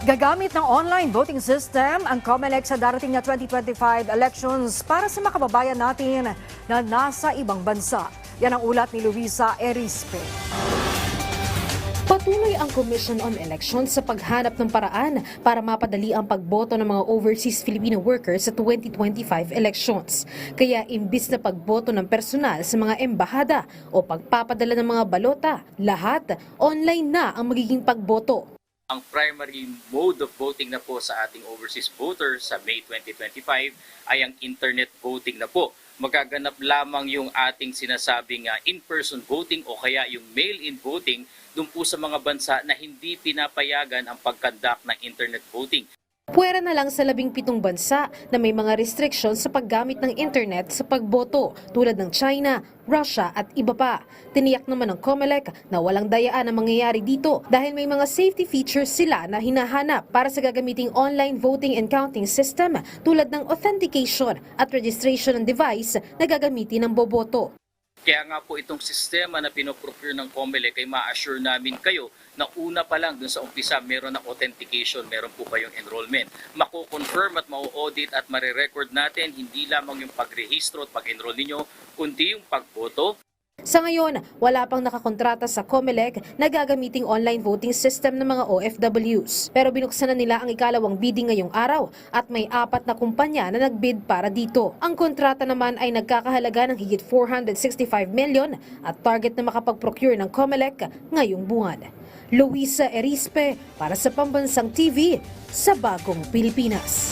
Gagamit ng online voting system ang COMELEC sa darating na 2025 elections para sa mga kababayan natin na nasa ibang bansa. Yan ang ulat ni Luisa Erispe. Patuloy ang Commission on Elections sa paghanap ng paraan para mapadali ang pagboto ng mga overseas Filipino workers sa 2025 elections. Kaya imbis na pagboto ng personal sa mga embahada o pagpapadala ng mga balota, lahat online na ang magiging pagboto. Ang primary mode of voting na po sa ating overseas voters sa May 2025 ay ang internet voting na po. Magaganap lamang yung ating sinasabing ah, in-person voting o kaya yung mail-in voting dun po sa mga bansa na hindi pinapayagan ang pagkandak ng internet voting. Puwera na lang sa labing pitong bansa na may mga restrictions sa paggamit ng internet sa pagboto tulad ng China, Russia at iba pa. Tiniyak naman ng COMELEC na walang dayaan ang mangyayari dito dahil may mga safety features sila na hinahanap para sa gagamiting online voting and counting system tulad ng authentication at registration ng device na gagamitin ng boboto. Kaya nga po itong sistema na pinoprocure ng COMELEC ay ma-assure namin kayo na una pa lang dun sa umpisa meron ng authentication, meron po kayong enrollment. Mako-confirm at mau-audit at marirecord natin hindi lamang yung pagrehistro at pag-enroll ninyo, kundi yung pagboto, Sa ngayon, wala pang nakakontrata sa COMELEC na gagamiting online voting system ng mga OFWs. Pero binuksan na nila ang ikalawang bidding ngayong araw at may apat na kumpanya na nagbid para dito. Ang kontrata naman ay nagkakahalaga ng higit 465 million at target na makapag-procure ng COMELEC ngayong buwan. Luisa Erispe para sa Pambansang TV sa Bagong Pilipinas.